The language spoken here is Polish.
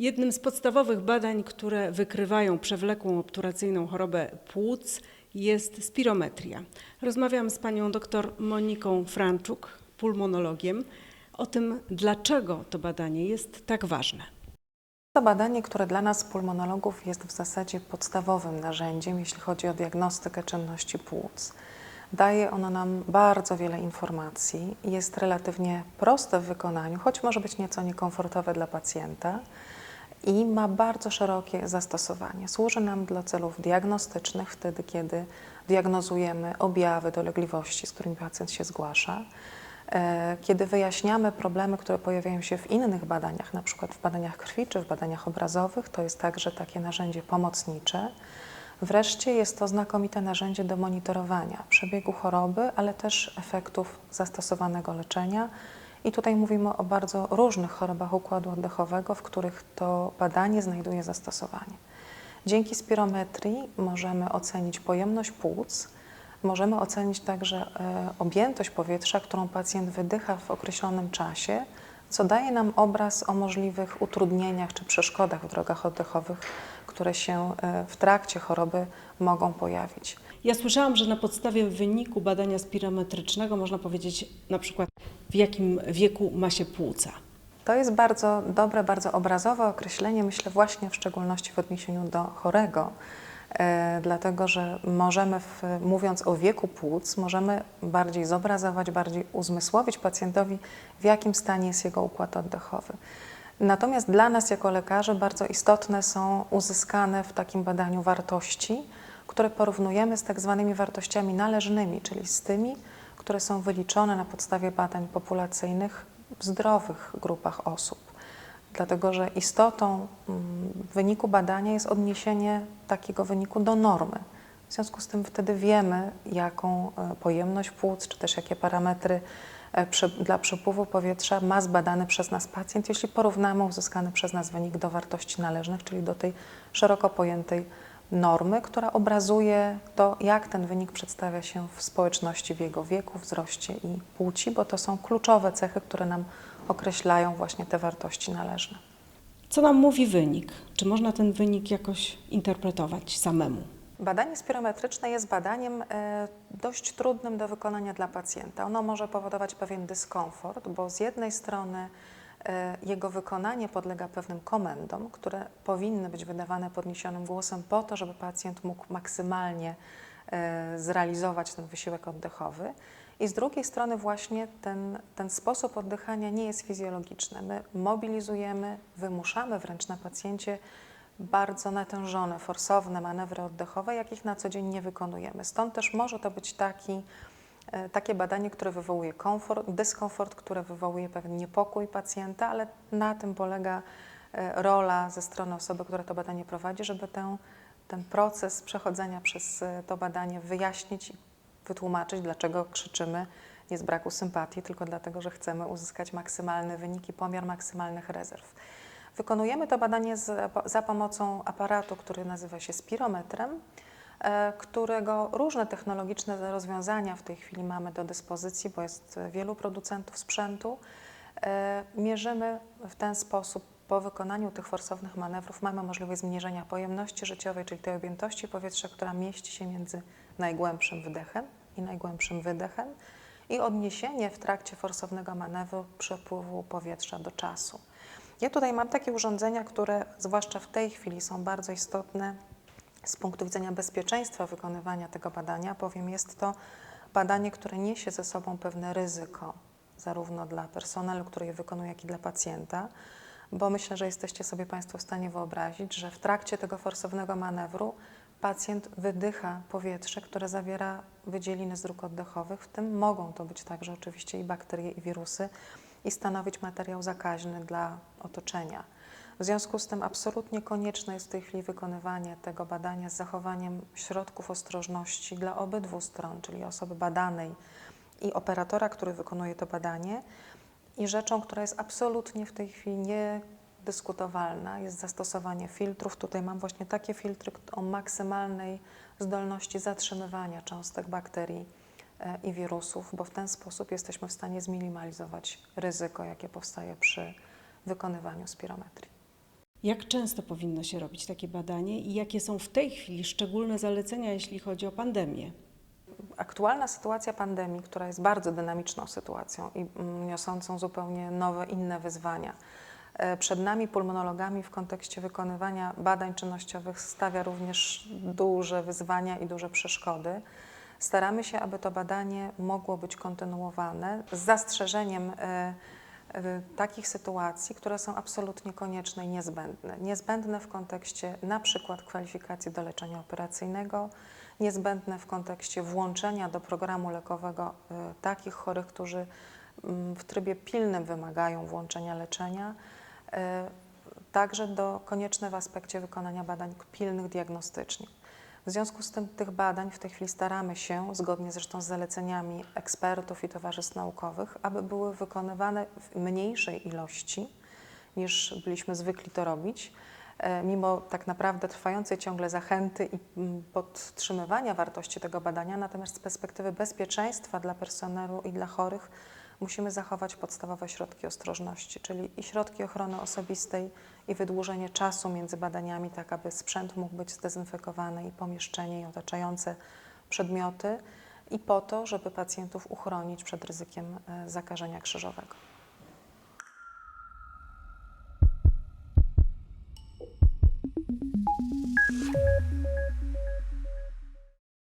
Jednym z podstawowych badań, które wykrywają przewlekłą obturacyjną chorobę płuc jest spirometria. Rozmawiam z panią dr Moniką Franczuk, pulmonologiem, o tym, dlaczego to badanie jest tak ważne. To badanie, które dla nas, pulmonologów, jest w zasadzie podstawowym narzędziem, jeśli chodzi o diagnostykę czynności płuc. Daje ono nam bardzo wiele informacji, jest relatywnie proste w wykonaniu, choć może być nieco niekomfortowe dla pacjenta i ma bardzo szerokie zastosowanie. Służy nam dla celów diagnostycznych, wtedy kiedy diagnozujemy objawy dolegliwości, z którymi pacjent się zgłasza. E, Kiedy wyjaśniamy problemy, które pojawiają się w innych badaniach, na przykład w badaniach krwi czy w badaniach obrazowych, to jest także takie narzędzie pomocnicze. Wreszcie jest to znakomite narzędzie do monitorowania przebiegu choroby, ale też efektów zastosowanego leczenia. I tutaj mówimy o bardzo różnych chorobach układu oddechowego, w których to badanie znajduje zastosowanie. Dzięki spirometrii możemy ocenić pojemność płuc, możemy ocenić także e, objętość powietrza, którą pacjent wydycha w określonym czasie, co daje nam obraz o możliwych utrudnieniach czy przeszkodach w drogach oddechowych, które się e, w trakcie choroby mogą pojawić. Ja słyszałam, że na podstawie wyniku badania spirometrycznego można powiedzieć na przykład w jakim wieku ma się płuca. To jest bardzo dobre, bardzo obrazowe określenie, myślę właśnie w szczególności w odniesieniu do chorego, dlatego że możemy, w, mówiąc o wieku płuc, możemy bardziej zobrazować, bardziej uzmysłowić pacjentowi, w jakim stanie jest jego układ oddechowy. Natomiast dla nas jako lekarzy bardzo istotne są uzyskane w takim badaniu wartości, które porównujemy z tak zwanymi wartościami należnymi, czyli z tymi, które są wyliczone na podstawie badań populacyjnych w zdrowych grupach osób. Dlatego, że istotą mm, wyniku badania jest odniesienie takiego wyniku do normy. W związku z tym wtedy wiemy, jaką e, pojemność płuc, czy też jakie parametry e, dla przepływu powietrza ma zbadany przez nas pacjent, jeśli porównamy uzyskany przez nas wynik do wartości należnych, czyli do tej szeroko pojętej normy, która obrazuje to, jak ten wynik przedstawia się w społeczności w jego wieku, wzroście i płci, bo to są kluczowe cechy, które nam określają właśnie te wartości należne. Co nam mówi wynik? Czy można ten wynik jakoś interpretować samemu? Badanie spirometryczne jest badaniem e, dość trudnym do wykonania dla pacjenta. Ono może powodować pewien dyskomfort, bo z jednej strony e, jego wykonanie podlega pewnym komendom, które powinny być wydawane podniesionym głosem po to, żeby pacjent mógł maksymalnie e, zrealizować ten wysiłek oddechowy. I z drugiej strony właśnie ten, ten sposób oddychania nie jest fizjologiczny. My mobilizujemy, wymuszamy wręcz na pacjencie bardzo natężone, forsowne manewry oddechowe, jakich na co dzień nie wykonujemy. Stąd też może to być taki, e, takie badanie, które wywołuje komfort, dyskomfort, które wywołuje pewien niepokój pacjenta, ale na tym polega e, rola ze strony osoby, która to badanie prowadzi, żeby tę, ten proces przechodzenia przez e, to badanie wyjaśnić i wytłumaczyć, dlaczego krzyczymy nie z braku sympatii, tylko dlatego, że chcemy uzyskać maksymalny wynik i pomiar maksymalnych rezerw. Wykonujemy to badanie z, za pomocą aparatu, który nazywa się spirometrem, e, którego różne technologiczne rozwiązania w tej chwili mamy do dyspozycji, bo jest wielu producentów sprzętu. E, Mierzymy w ten sposób po wykonaniu tych forsownych manewrów mamy możliwość zmniejszenia pojemności życiowej, czyli tej objętości powietrza, która mieści się między najgłębszym wdechem i najgłębszym wydechem i odniesienie w trakcie forsownego manewru przepływu powietrza do czasu. Ja tutaj mam takie urządzenia, które zwłaszcza w tej chwili są bardzo istotne z punktu widzenia bezpieczeństwa wykonywania tego badania, bowiem jest to badanie, które niesie ze sobą pewne ryzyko, zarówno dla personelu, który je wykonuje, jak i dla pacjenta, bo myślę, że jesteście sobie Państwo w stanie wyobrazić, że w trakcie tego forsownego manewru pacjent wydycha powietrze, które zawiera wydzieliny z dróg oddechowych, w tym mogą to być także oczywiście i bakterie, i wirusy, i stanowić materiał zakaźny dla otoczenia. W związku z tym absolutnie konieczne jest w tej chwili wykonywanie tego badania z zachowaniem środków ostrożności dla obydwu stron, czyli osoby badanej i operatora, który wykonuje to badanie. I rzeczą, która jest absolutnie w tej chwili niedyskutowalna, jest zastosowanie filtrów. Tutaj mam właśnie takie filtry o maksymalnej zdolności zatrzymywania cząstek bakterii e, i wirusów, bo w ten sposób jesteśmy w stanie zminimalizować ryzyko, jakie powstaje przy wykonywaniu spirometrii. Jak często powinno się robić takie badanie i jakie są w tej chwili szczególne zalecenia, jeśli chodzi o pandemię? Aktualna sytuacja pandemii, która jest bardzo dynamiczną sytuacją i mm, niosącą zupełnie nowe, inne wyzwania. E, Przed nami, pulmonologami, w kontekście wykonywania badań czynnościowych stawia również duże wyzwania i duże przeszkody. Staramy się, aby to badanie mogło być kontynuowane z zastrzeżeniem e, takich sytuacji, które są absolutnie konieczne i niezbędne. Niezbędne w kontekście na przykład kwalifikacji do leczenia operacyjnego, niezbędne w kontekście włączenia do programu lekowego e, takich chorych, którzy mm, w trybie pilnym wymagają włączenia leczenia, także do konieczne w aspekcie wykonania badań pilnych diagnostycznie. W związku z tym tych badań w tej chwili staramy się, zgodnie zresztą z zaleceniami ekspertów i towarzystw naukowych, aby były wykonywane w mniejszej ilości niż byliśmy zwykli to robić, e, mimo tak naprawdę trwającej ciągle zachęty i mm, podtrzymywania wartości tego badania, natomiast z perspektywy bezpieczeństwa dla personelu i dla chorych musimy zachować podstawowe środki ostrożności, czyli i środki ochrony osobistej, i wydłużenie czasu między badaniami, tak aby sprzęt mógł być zdezynfekowany i pomieszczenie i otaczające przedmioty, i po to, żeby pacjentów uchronić przed ryzykiem e, zakażenia krzyżowego.